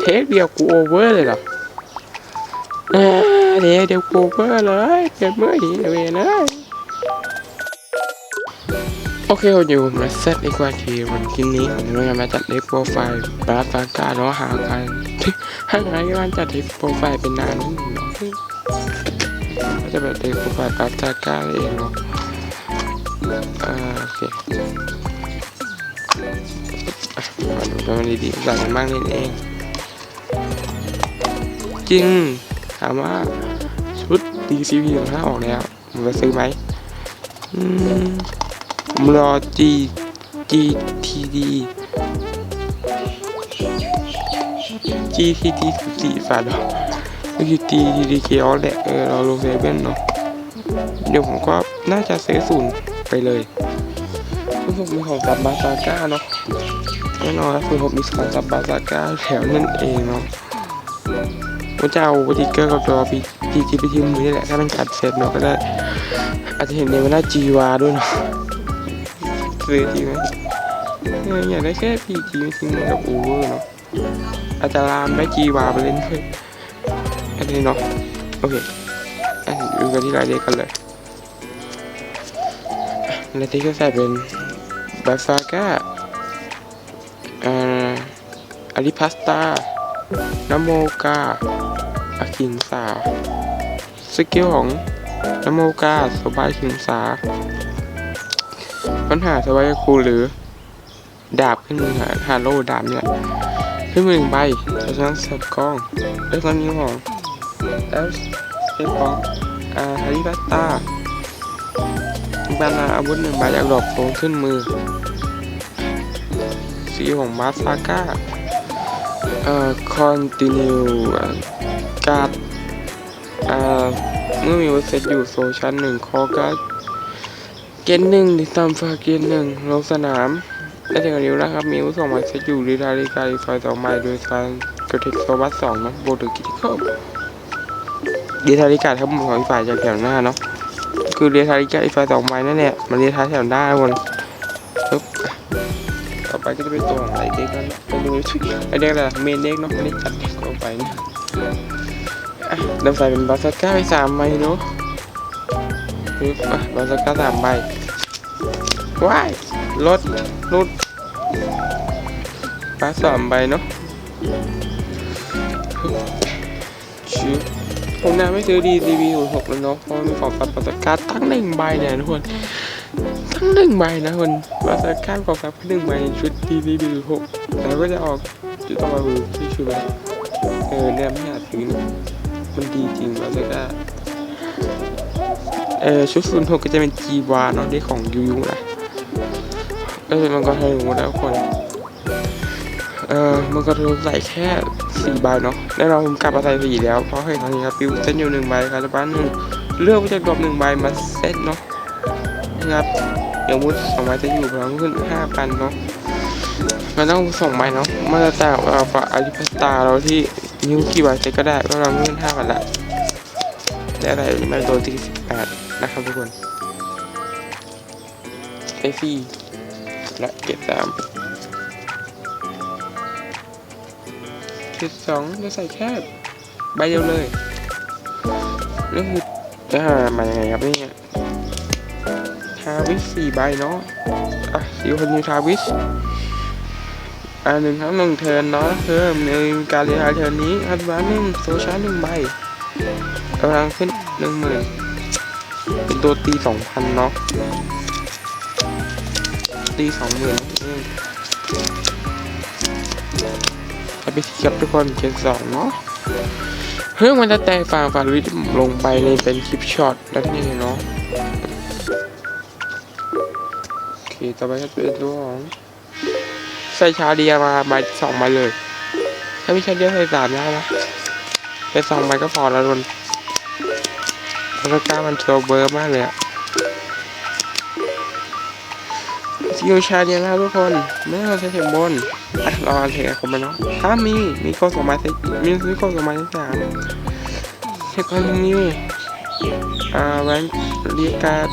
เทคเดียวกูโอเวอร์เลยเหรอเดี๋ยวเดี๋ยวกูโอเวอร์เลยเกิดเมื่อหีเวนะโอเคผมอยู่มาเซตอีกว่าทีวันที่นี้ผมจะมาจัดเด็กโปรไฟล์บาร์ฟาการเนาะหากันหาใครก็มันจัดเด็กโปรไฟล์เป็นนานนี่เนาะก็จะแบบเด็กโปรไฟล์บาร์ฟาการเองเนาะโอเค มาดูกันดีๆสั่งกันบ้างนี่เอง จริง ถามว่าชุด DCP ของห้าออกแล้วผมจะซื้อไหมอืมผมรอ G GTD GTD สี่ฝาดอกก็คือ GTD เคียวแหละเออเราลงเซเว่นเนาะเดี๋ยวผมก็น่าจะซื้อศูนย์ไปเลยผมมีของกับบาซาก้าเนาะ แน่นอนครับคือผมมีสองสับบาซาก้าแถวนั่นเองเนาะผมจะเอาวิติเกอร์กับตัวพีพีจีพีทีมือนี่แหละถ้ามันกัดเสร็จเนาะก็ได้อาจจะเห็นในวันหน้าจีวาด้วยเนาะซื้อจริงไหมเอออยากได้แค่พีจีพีทีมือกับโอเวอร์เนาะอาจจะลามได้จีวาไปเล่นด้วยอันนี้เนาะโอเคอะดูกันที่รายเดียวกันเลยรายเดียวก็ใส่เป็นบาซาก้าอ่า อาริพัสตานโมกาอาคินสา สกิลของนโมกาสบายคินสาปัญหาสบายคูหรือ ดาบขึ้นมือหาฮาโลดาบเนี่ยขึ้นมือหนึ่งใบจากนั้นเสิร์ฟกล้องเลือกตอนนี้ของแล้วเป็นของอาฮาริพัสตาบานาอาวุธหนึ่งใบจากดอกโผล่ขึ้นมือสีของมาซาก้า เอ่อคอนติเนียการ์ดเมื่อมีวัเซตอยู่โซชั้นหนึ่งคอการ์ดเกณฑ์หนึ่งดิตามฟาเกณฑ์หนึ่งลงสนามและถึงนิ้วนะครับ มีวุสองหมายเซตอยู่ดีดาริกาอีไฟสองใบโดยการกระเทคโซบัสสองนะโบถึงกิติคอดีทาริกาทั้งหมดของอีกฝ่ายจากแถวหน้าเนาะคือเรียทาริกาอีไฟสองใบนั่นแหละมันเรียทาแถวหน้าวนปึ๊บ ไปก็จะเป็นตัวของไอเด็กแล้วนะไปดูไอเด็กอะไรล่ะเมนเด็กเนาะไม่ได้จัดเด็กลงไปนะดินใสเป็นบาสก้าไปสามใบเนาะปึ๊บบาสก้าสามใบว้ายรถรถบาสสามใบเนาะชิวผมน่าไม่ซื้อดีดีวีหกแล้วเนาะเพราะมีของปัดบาสก้าตั้งหนึ่งใบเนี่ยทุกคน ทั้งหนึ่งใบนะคนมาสักข้ามกองทัพหนึ่งใบชุดดีดีดีหกแล้วก็จะออกชุดต่อมาคือที่ชุดแบบเออเนี่ยไม่อยากซื้อมันดีจริงมาสักก้าเออชุดศูนย์หกก็จะเป็นจีวาเนาะได้ของยูยูนะเออมันก็ให้หมดแล้วคนเออมันก็ถูกใส่แค่สี่ใบเนาะแน่นอนผมกลับมาใส่สี่แล้วเพราะเห็นตอนนี้ครับปิวเส้นอยู่หนึ่งใบครับแล้วบ้านหนึ่งเลือกมาจากดรอปหนึ่งใบมาเซตเนาะ นะครับ เดี๋ยวมุดสองใบจะอยู่พลังขึ้นห้าพันเนาะมันต้องส่งใบเนาะมันจะแต่เราฝากอาริพัสตาเราที่นิ้วกี่ใบเซ็ก็ได้เพราะเราขึ้นห้าพันละได้อะไรไม่โดนที่สิบแปดนะครับทุกคนไอฟี่และเก็บสามเก็บสองจะใส่แค่ใบเดียวเลยแล้วคือจะหามายังไงครับเนี่ย วิสสี่ใบเนาะอะสี่คนมีทาวิสอ่าหนึ่งครั้งหนึ่งเทินเนาะเพิ่มในการเรียนเทินนี้อัดวานหนึ่งโซชาร์หนึ่งใบกำลังขึ้นหนึ่งหมื่นเป็นตัวตีสองพันเนาะตีสองหมื่นไปทีกับทุกคนเจ็ดสองเนาะเฮ้ยมันจะแตกฝั่งฝั่งวิดลงไปในเป็นคลิปช็อตแล้วนี่เนาะ ต่อไปก็เป็นตัวของใส่ชาเดียมาใบสองใบเลยถ้าไม่ใช่เดียวใส่สามได้นะใส่สองใบก็พอแล้วทุนแล้วก็มันโชว์เบอร์มากเลยอะสกิลชาเดียนะทุกคนไม่ต้องใช้เทคบนอะเราเอาเทคผมไปเนาะถ้ามีมีโค้ดสองใบใส่มีมีโค้ดสองใบใส่สามเทคคอนนิวอ่าแวนเรียกการ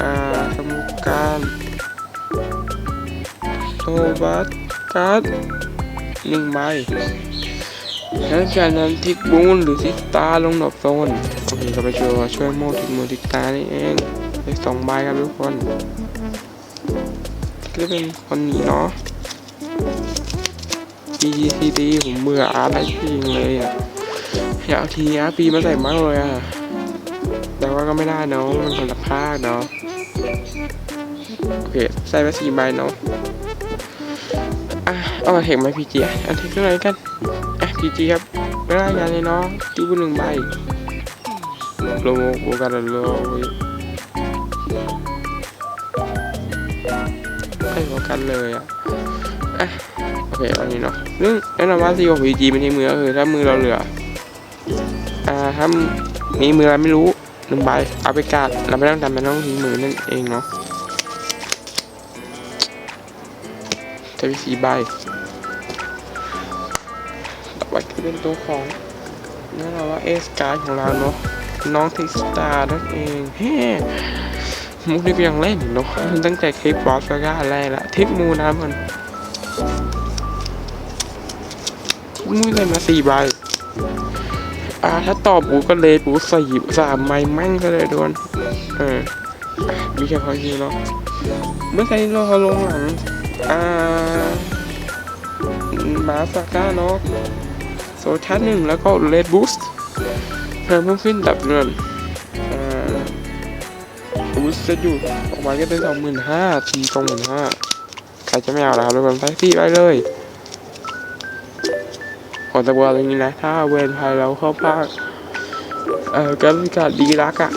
อ่า การโซบัสการ์ดหนึ่งใบแล้วจากนั้นทิกบูนหรือทิกตาลงดอกโซนโอเคก็ไปช่วยช่วยโมทิกมูทิกตานี่เองได้สองใบครับทุกคนก็เป็นคนนี้เนาะ GGCD ผมเบื่ออาร์ตได้จริงเลยอะ อยากทีอาร์ปีมาใส่มากเลยอะ แต่ว่าก็ไม่ได้เนาะมันคนละภาคเนาะ โอเคใส่ไปสี่ใบเนาะอะเอามาเห็นไหมพีจีอันเที่เท่าไรกันอะพีจีครับไม่ได้งานเลยเนาะตีบุญหนึ่งใบโลโมกกันโลไม่พอกันเลยอะอะโอเคอันนี้เนาะเรื่งแนะนำว่าซีโอพีจีไม่ใช่มือก็คือถ้ามือเราเหลืออ่าถ้ามีมืออะไรไม่รู้หนึ่งใบเอาไปกาดเราไม่ต้องจำเป็นต้องทิ้งมือนั่นเองเนาะ จะมีสี่ใบต่อไปก็เป็นตัวของนั่นเราว่าเอสการ์ดของเราเนาะน้องทิกสตาร์นั่นเองเฮ้มุกนี้ก็ยังเล่นเนาะตั้งแต่คลิปบอสแล้วก็อะไรละทิปมูนะมันทิปมูเลยมาสี่ใบอ่าถ้าตอบปูก็เลยปูใส่สามไม้แม่งก็เลยโดนเออมีแค่พอคิวเนาะเมื่อไงเราลงหลัง อ่ามาสก้าเนาะโซชันหนึ่งแล้วก็เลดบูสต์เพิ่มเพิ่มขึ้นดับเงินบูสต์จะอยู่ออกมาก็เป็นสองหมื่นห้าทีสองหมื่นห้าใครจะไม่เอาแล้วทุกคนไปที่ไปเลยขอตะวันอย่างนี้นะ ถ้าเวนไทยเราเข้าภาคเอ่อการบริการดีรักอะ่ะ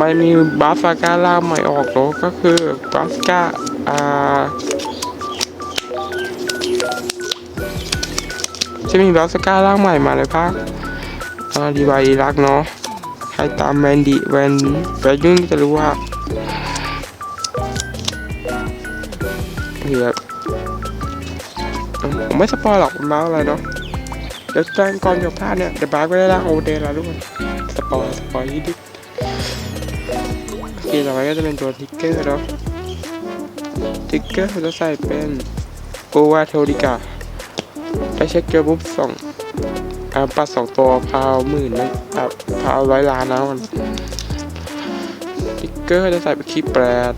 มันมีบาฟาก้าล่างใหม่ออกเนอก็คือบาฟก้าอ่าจะมีบาฟก้าล่างใหม่มาเลยภาคอ่าดีบายดีรักเนาะใครตามแวนดีแวนแวนยุ่งจะรู้ว่าเฮียผมไม่สปอยหรอกมันมาอะไรเนาะเดี๋ยวตอนก่อนจบภาคเนี่ยเดี๋ยวบาร์ก็ได้ร่างโอเดนแล้วทุกสปอยสปอยยี่ดิ คต่อไปก็จะเป็นตัวทิกเกอร์เนาะทิกเกอร์จะใส่เป็นโกวาโทริกาได้เช็คเกียร์ปุ๊บสองอ่าปัดสองตัวพาวหมื่นนะอ่าพาวร้อยล้านนะมันทิกเกอร์จะใส่เป็นคีแปด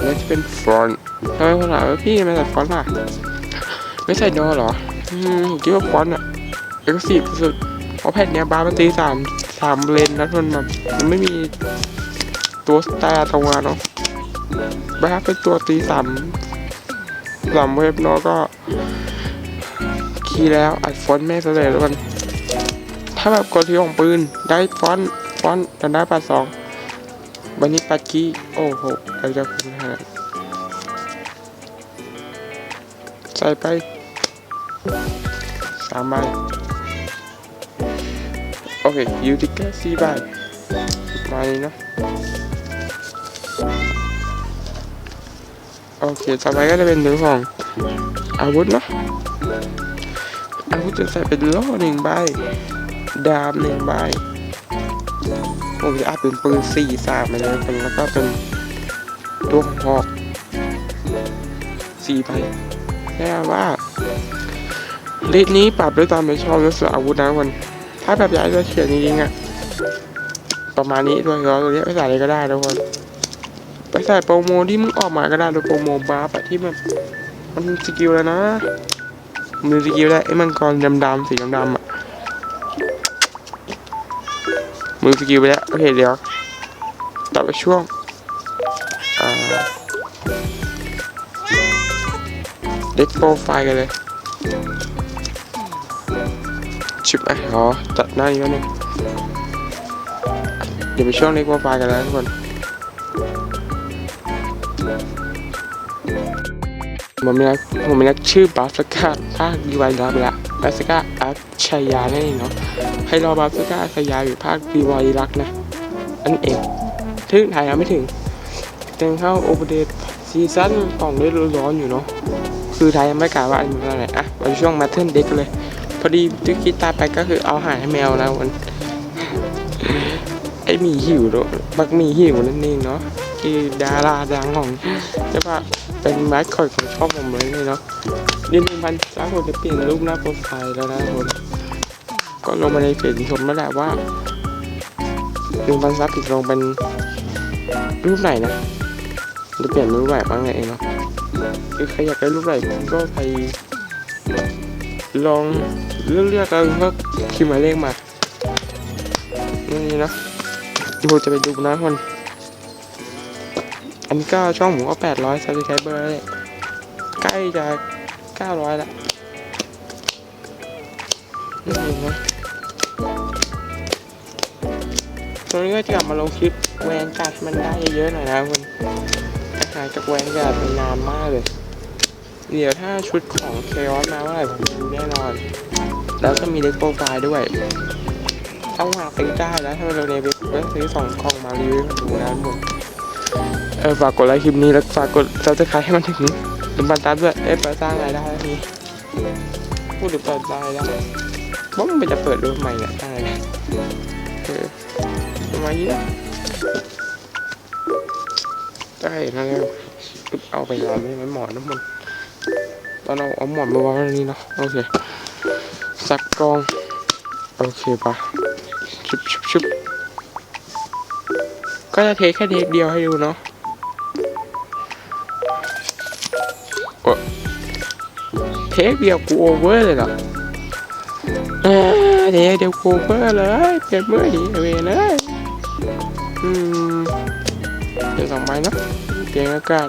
แล้วจะเป็นฟอนต์ทำไมคนถามว่าพี่ทำไมใส่ฟอนต์ล่ะ ไม่ใส่โนเหรอ อืมผมคิดว่าฟอนต์อะ เอ็กซ์ซีฟสุดเพราะแผ่นเนี้ยบาร์มันตีสามสามเลนนะมันแบบมันไม่มีตัวสตาร์ตรงมาเนาะบาร์เป็นตัวตีสามสามเว็บเนาะก็ คีย์แล้วอัดฟอนต์แม่ซะเลยแล้วกัน ถ้าแบบกดที่ของปืนได้ฟอนต์ฟอนต์แต่ได้ปัดสองวันนี้ปัดคีย์โอ้โหเราจะคุ้มขนาดใส่ไปสามใบ เคยูติเกอร์สี่ใบมาเลยเนาะโอเคต่อไปก็จะเป็นเรื่องของอาวุธเนาะอาวุธจะใส่เป็นโล่หนึ่งใบดาบหนึ่งใบผมจะอัดเป็นปืนสี่สามไปเลยเป็นแล้วก็เป็นตัวหอกสี่ใบแค่ว่าลิสต์นี้ปรับด้วยตามใจชอบและส่วนอาวุธนะคน ถ้าแบบอยากจะเขียนจริงๆอะประมาณนี้ด้วยเราตัวนี้ไปใส่อะไรก็ได้ทุกคนไปใส่โปรโมที่มึงออกมาก็ได้หรือโปรโมบาร์ปะที่มันมันสกิลแล้วนะมือสกิลได้วไอ้มังกรดำๆสีดำๆอะมือสกิลไปแล้วโอเคเดี๋ยวต่อไปช่วงอ่าเด็กโปรไฟล์กันเลย ชิบอะอ๋อตัดหน้านี้แล้วนึงเดี๋ยวไปช่วงเล็กโปรไฟล์กันแล้วทุกคนผมม่รักผมม่รักชื่อบาสกาภาคดีวายรับละบาสกาอัชยานั่นเองเนาะให้รอบาสกาอัชัยาอยู่ภาคดีวายรักนะนั่นเองถึงถ่ายยังไม่ถึงเต็มเข้าโอเปเดตซีซั่นของเล่นร้อนอยู่เนาะคือไทยยังไม่กล่าวว่าอันนี้อะไรอะมาช่วงมาเทิร์นเด็กเลย พอดีที่คิดตาไปก็คือเอาอาหารให้แมวนะวัน ไอหมีหิวเนอะบักหมีหิวนั่นเองเนาะคือดาราดังของใช่ปะเป็นแมสคอตของช่องผมเลยนี่เนาะนี่หนึ่งพันซับผมจะเปลี่ยนรูปหน้าโปรไฟล์แล้วนะทุกคนก็ลงมาในเพจชมแล้วแหละว่าหนึ่งพันซับผิดลงเป็นรูปไหนนะจะเปลี่ยนรูปไหนบ้างไงเองเนาะคือใครอยากได้รูปไหนก็ไป ลองเลือกเลือกเอาก็คิดหมายเลขมานี่นะดูจะไปดูนะคนอันนี้ก็ช่องหมูก็แปดร้อยซับสไครเบอร์เลยใกล้จะเก้าร้อยละนี่นะตรงนี้ก็จะกลับมาลงคลิปแวนการ์ดมันได้เยอะๆหน่อยนะคนหายจากแวนการ์ดไปนานมากเลย เดี๋ยวถ้าชุดของเคออสมาเมื่อไหร่ผมดูแน่นอน แล้วก็มีเด็กโปรไฟล์ด้วยต้องหาเป็นได้แล้วถ้าเราในเว็บก็ซื้อสองกล่องมารีวิวให้ดูนะหมดเออฝากกดไลค์คลิปนี้แล้วฝากกดซับสไครต์ให้มันถึงหนึ่งพันซับด้วยเอ้ยเปิดสร้างรายได้นี่พูดถึงเปิดรายได้ว่ามันจะเปิดรูปใหม่เนี่ยได้เลยเออประมาณนี้นะได้นะเนี่ยปึ๊บเอาไปนอนไม่หมหมอนน้ำมัน ตอนเราเอาหมอนมาวางไว้ตรงนี้เนาะโอเคสักกอง โอเคปะชุบชุบชุบก็จะเทแค่เทเดียวให้ดูเนาะโอ้เทเดียวกูโอเวอร์เลยเหรออ่าเทเดียวกูโอเวอร์เลยเปลี่ยนมือหีเวเลยอืมเดี๋ยวสองไม้เนาะเปลี่ยนอากาศ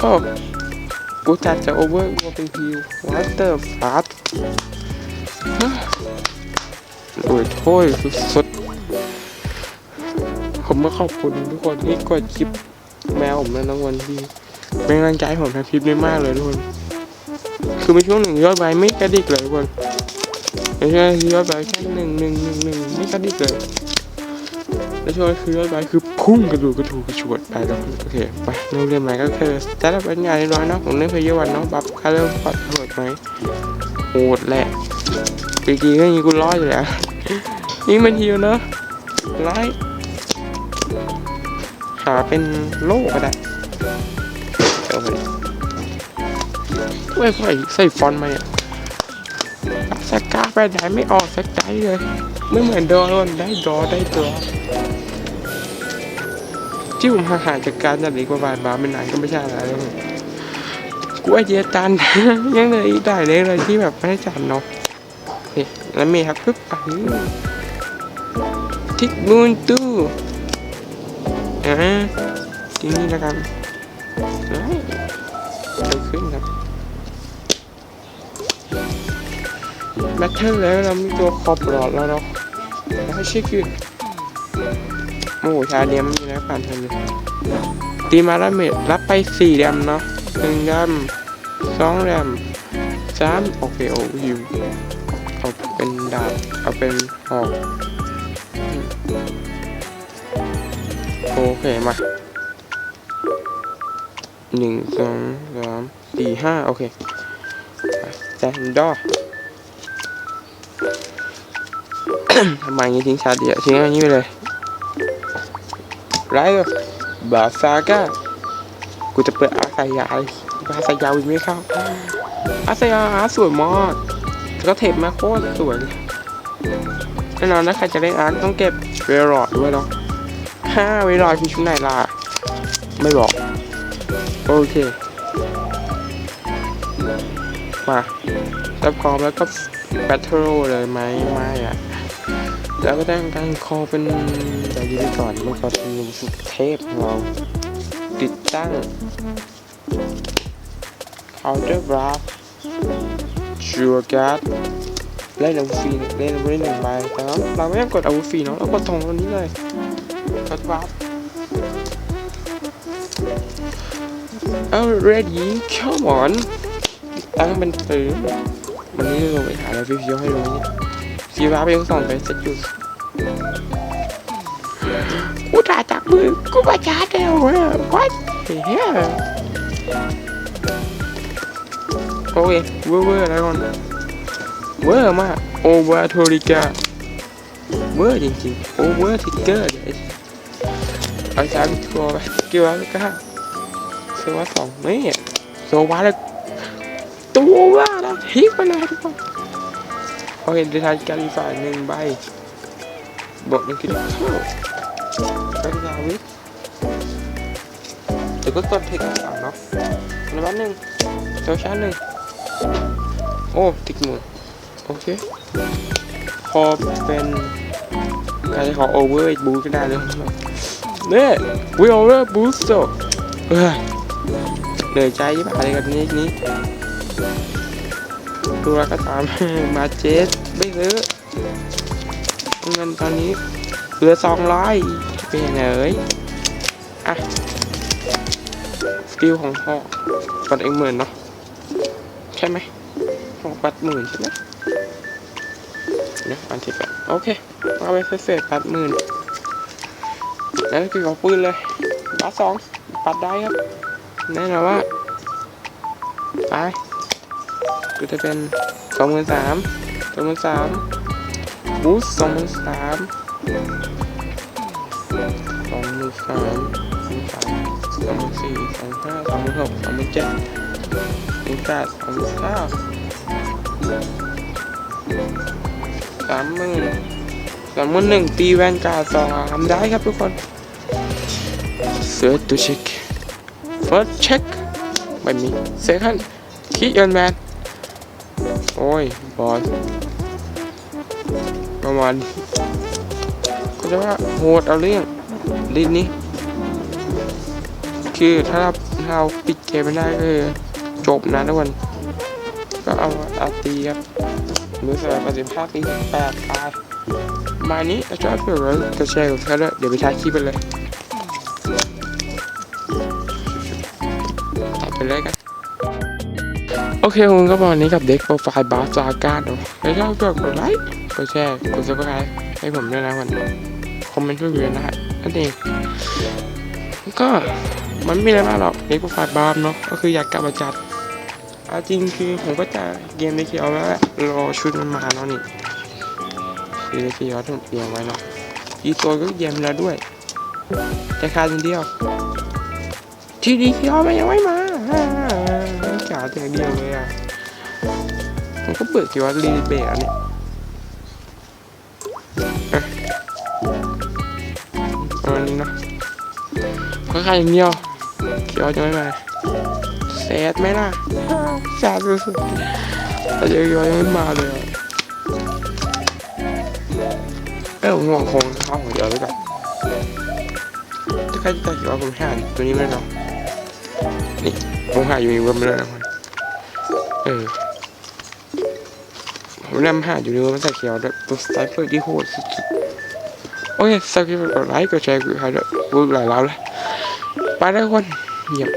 โอ้ กูจัดจะโอเวอร์กูเป็นฮิววอเตอร์ฟาสโอ้ยโถ้ยสุดๆผมก็ขอบคุณทุกคนที่กดคลิปแมวผมและน้องวันที่เป็นกำลังใจผมทำคลิปนี้มากเลยทุกคน คือเป็นช่วงหนึ่งยอดไลค์ไม่กระดิกเลยทุกคนไม่ใช่ยอดไลค์แค่หนึ่งหนึ่งหนึ่งหนึ่งไม่กระดิกเลย ช่วงคือยอดไลค์คือพุ่งกระดูกกระถูกกระชวดไปแล้วโอเคไปเรื่องเรียนใหม่ก็คือแต่ถ้าเป็นงานน้อยๆเนาะผมเล่นเพย์วันเนาะบัฟค่าเริ่มปลอดโหดไหมโหดแหละจริงๆก็ย่างนี้กูรอดอยู่แล้วนี่มันฮิวเนอะไล่หาเป็นโล่ก็ได้เอาไปไม่ค่อยใส่ฟอนมาเนี่ยสกาไปไหนไม่ออกสักใจเลย ไม่เหมือนโดนได้ดอได้ตัว ที่ผมห่างจากการจัดลีกว่าบาทบาทไม่นานก็ไม่ใช่อะไรแล้วกูไอเดียตันยังเลยอีกหลยเลยที่แบบไม่ได้จัดเนาะนี่แล้วมีครับปึ๊บไปทิกนูนตู้อ่าที่นี่แล้วกันเฮ้ยเกิดขึ้นครับแบตเทิลแล้วเรามีตัวคอปลอดแล้วเนาะให้เช็คขึ้น โอ้ชาเดียมมีแล้วผ่านทันเลยตีมาแล้วเมดรับไปสี่แรมเนาะหนึ่งแรมสองแรมสามโอเคโอ้ยเอาเป็นดาบเอาเป็นหอกโอเคมาหนึ่งสองสามสี่ห้าโอเคแซนดอทำไมงี้ทิ้งชาเดียวทิ้งอันนี้ไปเลย ไรเลยบาซาก้ากูจะเปิดอาสายาอาสายาวิ่งไหม่เข้าอาสายาสวยมากแล้วก็เทปมาโคตรสวยแน่นอนนะใครจะเล่นอาร์ตต้องเก็บเวลอดด้วยเนาะห้าเวลอดคือชุดไหนล่ะไม่บอก โอเค มาถ้าพร้อมแล้วก็แบทเทิลเลยไหมไม่อะแล้วก็ตั้งตั้งคอเป็นแบบนี้ไปก่อนมันก็ เป็นสุดเทพของาติดตั้ง Outer Wrap ชัวร์การ์ดเล่นอาวุธฟรีเล่นอาวุธได้หนึ่งใบแต่ว่าเราไม่ต้องกดอาวุธฟรีเนาะเรากดตรงตัวนี้เลยกดวาร์ปเอา ready come on ตั้งเป็นปืนวันนี้เราไปหาอะไรฟิวๆให้ดูนี่ฟีวาร์ปยังส่องไปจะจุดกูถ่าจากมือ กูมาชาร์จแล้วเว้ย what the hell โอเคเวอร์เวอร์อะไรก่อนเวอร์มากโอเวอร์โทริกาเวอร์จริงๆโอเวอร์ทิกเกอร์เลยเอาสามตัวไปกี่วันก็โซวาสองไม่โซวาเลยตัวว่าแล้วทิ้งไปเลยทุกคนพอเห็นในทางการฝ่ายหนึ่งใบบอกยังคิดว่าเข้าไปยาวิท ดี๋ยวก็กดเทคนิคอะเนาะในวันหนึ่งโซชาร์หนึ่งโอ้ติกหมุนโอเค พอเป็นการขอโอเวอร์บูก็ได้เลยเนี่ยวิโอเวอร์บูสต์เฮ้ยเหนื่อยใจยิ่งอะไรกันนี้นี้ดูแล้วก็ตามมาเจสไม่ซื้อเงินตอนนี้เหลือสองร้อยเป็นไงเอ้ยอะ สกิลของพ่อปัดเองหมื่นเนาะใช่ไหมของปัดหมื่นใช่ไหมเนี่ยอันที่แปดโอเคเอาไปเศษแปดหมื่นแล้วคือของปืนเลยปัดสองปัดได้ครับแน่นอนว่าไปก็จะเป็นสองหมื่นสามสองหมื่นสามบูสสองหมื่นสามสองหมื่นสาม สองหมื่นสามสองหมื่นสี่สองหมื่นห้าสองหมื่นหกสองหมื่นเจ็ดสองหมื่นแปดสองหมื่นเก้าสามหมื่นสามหมื่นหนึ่งตีแวนกาสามได้ครับทุกคนเสือตัวเช็ค first check ไม่มี second คีเอินแมนโอ้ย บอสประมาณก็จะว่าโหดเอาเรื่องลินนี้ คือถ้าเราเราปิดเกมไม่ได้ก็คือจบนะทุกคนก็เอาอาตีครับมือสำหรับประสิทธิภาพปีแปดตายมานี้ถ้าชอบเพื่อนก็แชร์กับเพื่อนด้วยเดี๋ยวไปท้ายคลิปไปเลยไปเลยกันโอเคคุณก็บอกนี้กับเด็กโปรไฟล์บาร์จากาเนาะถ้าชอบก็กดไลค์กดแชร์กดซับสไครต์ให้ผมด้วยนะวันคอมเมนต์ช่วยเหลือนะฮะนั่นเอง ก็มันไม่มีอะไรมากหรอกเด็กโปรไฟล์บาร์เนาะก็คืออยากกลับมาจัดอาจริงคือผมก็จะเกมในเคียวแล้วแหละรอชุดมันมาเนาะนี่คือในเคียวที่ผมเตรียมไว้เนาะอีตัวก็เกมแล้วด้วย แต่ขาดอย่างเดียว ทีดีเคียวมันยังไม่มาขาดอย่เดียวเลยอะผมก็เบื่อเคียวรีเบะเนี่ย ก็ขาดอย่างเดียวเคียวจะไม่มาแซดไหมล่ะแซดสุดๆแต่เยอะๆยังไม่มาเลยเออผมงงคงข้าของเดียวด้วยกันจะใครจะคิดว่าผมหาตัวนี้ไม่ได้เนาะนี่ผมหาอยู่ในเว็บไม่ได้นะคนเออผมนำหาอยู่ในเว็บมันใส่เขียวด้วยตัวสไตล์เปิดที่โหดสุดๆโอเคสักทีกดไลค์กดแชร์กดใครด้วยพูหลายรอบแล้วไปแล้วทุกคนเยี่ ยม